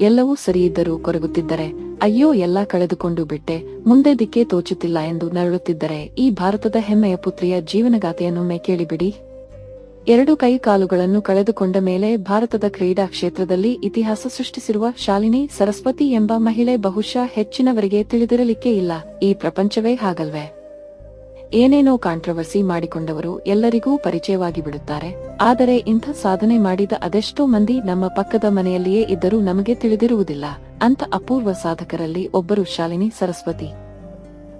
ಎಲ್ಲವೂ ಸರಿಯಿದ್ದರೂ ಕೊರಗುತ್ತಿದ್ದರೆ, ಅಯ್ಯೋ ಎಲ್ಲ ಕಳೆದುಕೊಂಡು ಬಿಟ್ಟೆ, ಮುಂದೆ ದಿಕ್ಕೇ ತೋಚುತ್ತಿಲ್ಲ ಎಂದು ನರಳುತ್ತಿದ್ದರೆ, ಈ ಭಾರತದ ಹೆಮ್ಮೆಯ ಪುತ್ರಿಯ ಜೀವನಗಾಥೆಯನ್ನೊಮ್ಮೆ ಕೇಳಿಬಿಡಿ. ಎರಡು ಕೈ ಕಾಲುಗಳನ್ನು ಕಳೆದುಕೊಂಡ ಮೇಲೆ ಭಾರತದ ಕ್ರೀಡಾ ಕ್ಷೇತ್ರದಲ್ಲಿ ಇತಿಹಾಸ ಸೃಷ್ಟಿಸಿರುವ ಶಾಲಿನಿ, ಸರಸ್ವತಿ ಎಂಬ ಮಹಿಳೆ ಬಹುಶಃ ಹೆಚ್ಚಿನವರಿಗೆ ತಿಳಿದಿರಲಿಕ್ಕೆ ಇಲ್ಲ. ಈ ಪ್ರಪಂಚವೇ ಹಾಗಲ್ವೇ? ಏನೇನೋ ಕಾಂಟ್ರವರ್ಸಿ ಮಾಡಿಕೊಂಡವರು ಎಲ್ಲರಿಗೂ ಪರಿಚಯವಾಗಿ ಬಿಡುತ್ತಾರೆ. ಆದರೆ ಇಂಥ ಸಾಧನೆ ಮಾಡಿದ ಅದೆಷ್ಟೋ ಮಂದಿ ನಮ್ಮ ಪಕ್ಕದ ಮನೆಯಲ್ಲಿಯೇ ಇದ್ದರೂ ನಮಗೆ ತಿಳಿದಿರುವುದಿಲ್ಲ. ಅಂತ ಅಪೂರ್ವ ಸಾಧಕರಲ್ಲಿ ಒಬ್ಬರು ಶಾಲಿನಿ ಸರಸ್ವತಿ.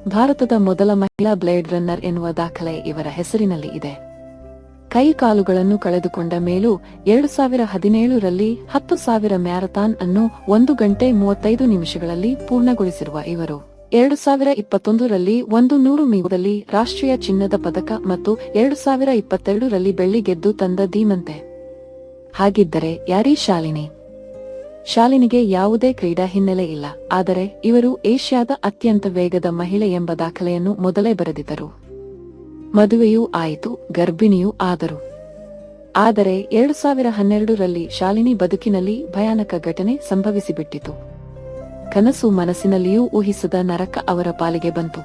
ಭಾರತದ ಮೊದಲ ಮಹಿಳಾ ಬ್ಲೇಡ್ ರನ್ನರ್ ಎನ್ನುವ ದಾಖಲೆ ಇವರ ಹೆಸರಿನಲ್ಲಿ ಇದೆ. ಕೈ ಕಾಲುಗಳನ್ನು ಕಳೆದುಕೊಂಡ ಮೇಲೂ ಎರಡು ಸಾವಿರ ಹದಿನೇಳರಲ್ಲಿ ಹತ್ತು ಸಾವಿರ ಮ್ಯಾರಥಾನ್ ಅನ್ನು ಒಂದು ಗಂಟೆ ಮೂವತ್ತೈದು ನಿಮಿಷಗಳಲ್ಲಿ ಪೂರ್ಣಗೊಳಿಸಿರುವ ಇವರು. ಎರಡು ಸಾವಿರ ಇಪ್ಪತ್ತೊಂದರಲ್ಲಿ ಒಂದು ನೂರು ಮೀದಲ್ಲಿ ರಾಷ್ಟ್ರೀಯ ಚಿನ್ನದ ಪದಕ ಮತ್ತು ಎರಡು ಸಾವಿರ ಇಪ್ಪತ್ತೆರಡರಲ್ಲಿ ಬೆಳ್ಳಿ ಗೆದ್ದು ತಂದ ಧೀಮಂತೆ. ಹಾಗಿದ್ದರೆ ಯಾರೀ ಶಾಲಿನಿ? ಶಾಲಿನಿಗೆ ಯಾವುದೇ ಕ್ರೀಡಾ ಹಿನ್ನೆಲೆ ಇಲ್ಲ. ಆದರೆ ಇವರು ಏಷ್ಯಾದ ಅತ್ಯಂತ ವೇಗದ ಮಹಿಳೆ ಎಂಬ ದಾಖಲೆಯನ್ನು ಮೊದಲೇ ಬರೆದಿದ್ದರು. ಮದುವೆಯೂ ಆಯಿತು, ಗರ್ಭಿಣಿಯೂ ಆದರು. ಆದರೆ ಎರಡು ಸಾವಿರ ಹನ್ನೆರಡರಲ್ಲಿ ಶಾಲಿನಿ ಬದುಕಿನಲ್ಲಿ ಭಯಾನಕ ಘಟನೆ ಸಂಭವಿಸಿಬಿಟ್ಟಿತು. ಕನಸು ಮನಸ್ಸಿನಲ್ಲಿಯೂ ಊಹಿಸದ ನರಕ ಅವರ ಪಾಲಿಗೆ ಬಂತು.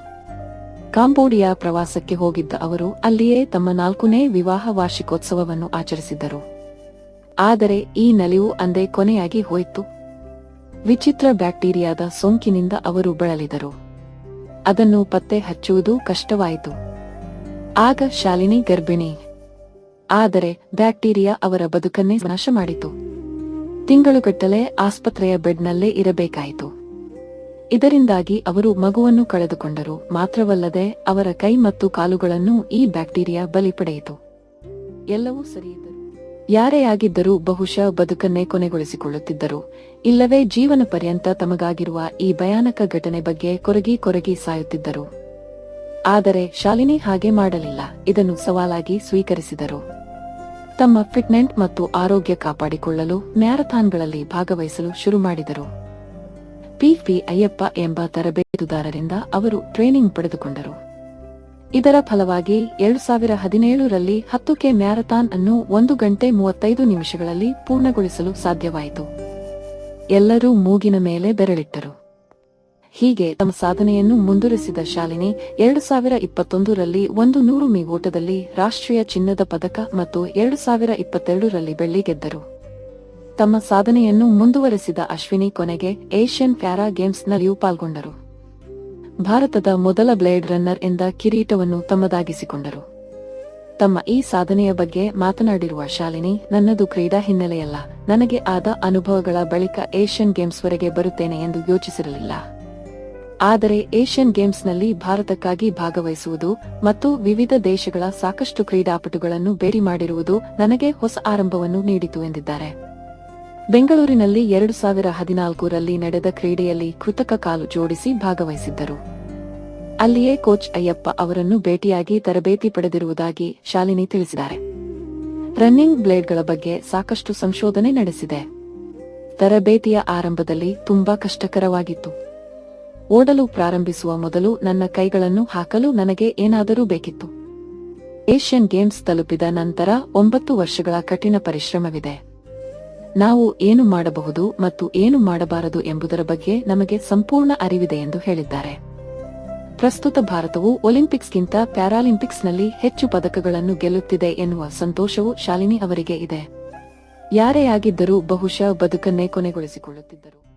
ಕಾಂಬೋಡಿಯಾ ಪ್ರವಾಸಕ್ಕೆ ಹೋಗಿದ್ದ ಅವರು ಅಲ್ಲಿಯೇ ತಮ್ಮ ನಾಲ್ಕನೇ ವಿವಾಹ ವಾರ್ಷಿಕೋತ್ಸವವನ್ನು ಆಚರಿಸಿದ್ದರು. ಆದರೆ ಈ ನಲಿವು ಅಂದೇ ಕೊನೆಯಾಗಿ ಹೋಯಿತು. ವಿಚಿತ್ರ ಬ್ಯಾಕ್ಟೀರಿಯಾದ ಸೋಂಕಿನಿಂದ ಅವರು ಬಳಲಿದರು. ಅದನ್ನು ಪತ್ತೆ ಹಚ್ಚುವುದು ಕಷ್ಟವಾಯಿತು. ಆಗ ಶಾಲಿನಿ ಗರ್ಭಿಣಿ. ಆದರೆ ಬ್ಯಾಕ್ಟೀರಿಯಾ ಅವರ ಬದುಕನ್ನೇ ನಾಶ ಮಾಡಿತು ತಿಂಗಳುಗಟ್ಟಲೆ ಆಸ್ಪತ್ರೆಯ ಬೆಡ್ನಲ್ಲೇ ಇರಬೇಕಾಯಿತು. ಇದರಿಂದಾಗಿ ಅವರು ಮಗುವನ್ನು ಕಳೆದುಕೊಂಡರು, ಮಾತ್ರವಲ್ಲದೆ ಅವರ ಕೈ ಮತ್ತು ಕಾಲುಗಳನ್ನು ಈ ಬ್ಯಾಕ್ಟೀರಿಯಾ ಬಲಿ ಪಡೆಯಿತು. ಎಲ್ಲವೂ ಸರಿಯಿದ್ದರು, ಯಾರೇ ಆಗಿದ್ದರೂ ಬಹುಶಃ ಬದುಕನ್ನೇ ಕೊನೆಗೊಳಿಸಿಕೊಳ್ಳುತ್ತಿದ್ದರು. ಇಲ್ಲವೇ ಜೀವನ ಪರ್ಯಂತ ತಮಗಾಗಿರುವ ಈ ಭಯಾನಕ ಘಟನೆ ಬಗ್ಗೆ ಕೊರಗಿ ಕೊರಗಿ ಸಾಯುತ್ತಿದ್ದರು. ಆದರೆ ಶಾಲಿನಿ ಹಾಗೆ ಮಾಡಲಿಲ್ಲ. ಇದನ್ನು ಸವಾಲಾಗಿ ಸ್ವೀಕರಿಸಿದರು. ತಮ್ಮ ಫಿಟ್ನೆಂಟ್ ಮತ್ತು ಆರೋಗ್ಯ ಕಾಪಾಡಿಕೊಳ್ಳಲು ಮ್ಯಾರಥಾನ್ಗಳಲ್ಲಿ ಭಾಗವಹಿಸಲು ಶುರು ಮಾಡಿದರು. ಪಿಪಿ ಅಯ್ಯಪ್ಪ ಎಂಬ ತರಬೇತುದಾರರಿಂದ ಅವರು ಟ್ರೈನಿಂಗ್ ಪಡೆದುಕೊಂಡರು. ಇದರ ಫಲವಾಗಿ ಎರಡು ಸಾವಿರ ಹದಿನೇಳರಲ್ಲಿ ಹತ್ತು ಕೆ ಮ್ಯಾರಥಾನ್ ಅನ್ನು ಒಂದು ಗಂಟೆ ಮೂವತ್ತೈದು ನಿಮಿಷಗಳಲ್ಲಿ ಪೂರ್ಣಗೊಳಿಸಲು ಸಾಧ್ಯವಾಯಿತು. ಎಲ್ಲರೂ ಮೂಗಿನ ಮೇಲೆ ಬೆರಳಿಟ್ಟರು. ಹೀಗೆ ತಮ್ಮ ಸಾಧನೆಯನ್ನು ಮುಂದುವರಿಸಿದ ಶಾಲಿನಿ ಎರಡು ಸಾವಿರ ಇಪ್ಪತ್ತೊಂದರಲ್ಲಿ ಒಂದು ನೂರು ಮೀ ಓಟದಲ್ಲಿ ರಾಷ್ಟ್ರೀಯ ಚಿನ್ನದ ಪದಕ ಮತ್ತು ಎರಡು ಸಾವಿರ ಇಪ್ಪತ್ತೆರಡರಲ್ಲಿ ಬೆಳ್ಳಿ ಗೆದ್ದರು. ತಮ್ಮ ಸಾಧನೆಯನ್ನು ಮುಂದುವರೆಸಿದ ಅಶ್ವಿನಿ ಕೊನೆಗೆ ಏಷ್ಯನ್ ಪ್ಯಾರಾ ಗೇಮ್ಸ್ನಲ್ಲಿಯೂ ಪಾಲ್ಗೊಂಡರು. ಭಾರತದ ಮೊದಲ ಬ್ಲೇಡ್ ರನ್ನರ್ ಎಂದ ಕಿರೀಟವನ್ನು ತಮ್ಮದಾಗಿಸಿಕೊಂಡರು. ತಮ್ಮ ಈ ಸಾಧನೆಯ ಬಗ್ಗೆ ಮಾತನಾಡಿರುವ ಶಾಲಿನಿ, ನನ್ನದು ಕ್ರೀಡಾ ಹಿನ್ನೆಲೆಯಲ್ಲ, ನನಗೆ ಆದ ಅನುಭವಗಳ ಬಳಿಕ ಏಷ್ಯನ್ ಗೇಮ್ಸ್ವರೆಗೆ ಬರುತ್ತೇನೆ ಎಂದು ಯೋಚಿಸಿರಲಿಲ್ಲ. ಆದರೆ ಏಷ್ಯನ್ ಗೇಮ್ಸ್ನಲ್ಲಿ ಭಾರತಕ್ಕಾಗಿ ಭಾಗವಹಿಸುವುದು ಮತ್ತು ವಿವಿಧ ದೇಶಗಳ ಸಾಕಷ್ಟು ಕ್ರೀಡಾಪಟುಗಳನ್ನು ಭೇಟಿ ಮಾಡಿರುವುದು ನನಗೆ ಹೊಸ ಆರಂಭವನ್ನು ನೀಡಿತು ಎಂದಿದ್ದಾರೆ. ಬೆಂಗಳೂರಿನಲ್ಲಿ ಎರಡು ಸಾವಿರ ಹದಿನಾಲ್ಕರಲ್ಲಿ ನಡೆದ ಕ್ರೀಡೆಯಲ್ಲಿ ಕೃತಕ ಕಾಲು ಜೋಡಿಸಿ ಭಾಗವಹಿಸಿದ್ದರು. ಅಲ್ಲಿಯೇ ಕೋಚ್ ಅಯ್ಯಪ್ಪ ಅವರನ್ನು ಭೇಟಿಯಾಗಿ ತರಬೇತಿ ಪಡೆದಿರುವುದಾಗಿ ಶಾಲಿನಿ ತಿಳಿಸಿದ್ದಾರೆ. ರನ್ನಿಂಗ್ ಬ್ಲೇಡ್ಗಳ ಬಗ್ಗೆ ಸಾಕಷ್ಟು ಸಂಶೋಧನೆ ನಡೆಸಿದೆ. ತರಬೇತಿಯ ಆರಂಭದಲ್ಲಿ ತುಂಬಾ ಕಷ್ಟಕರವಾಗಿತ್ತು. ಓಡಲು ಪ್ರಾರಂಭಿಸುವ ಮೊದಲು ನನ್ನ ಕೈಗಳನ್ನು ಹಾಕಲು ನನಗೆ ಏನಾದರೂ ಬೇಕಿತ್ತು. ಏಷ್ಯನ್ ಗೇಮ್ಸ್ ತಲುಪಿದ ನಂತರ ಒಂಬತ್ತು ವರ್ಷಗಳ ಕಠಿಣ ಪರಿಶ್ರಮವಿದೆ. ನಾವು ಏನು ಮಾಡಬಹುದು ಮತ್ತು ಏನು ಮಾಡಬಾರದು ಎಂಬುದರ ಬಗ್ಗೆ ನಮಗೆ ಸಂಪೂರ್ಣ ಅರಿವಿದೆ ಎಂದು ಹೇಳಿದ್ದಾರೆ. ಪ್ರಸ್ತುತ ಭಾರತವು ಒಲಿಂಪಿಕ್ಸ್ಗಿಂತ ಪ್ಯಾರಾಲಿಂಪಿಕ್ಸ್ನಲ್ಲಿ ಹೆಚ್ಚು ಪದಕಗಳನ್ನು ಗೆಲ್ಲುತ್ತಿದೆ ಎನ್ನುವ ಸಂತೋಷವು ಶಾಲಿನಿ ಅವರಿಗೆ ಇದೆ. ಯಾರೇ ಆಗಿದ್ದರೂ ಬಹುಶಃ ಬದುಕನ್ನೇ ಕೊನೆಗೊಳಿಸಿಕೊಳ್ಳುತ್ತಿದ್ದರು.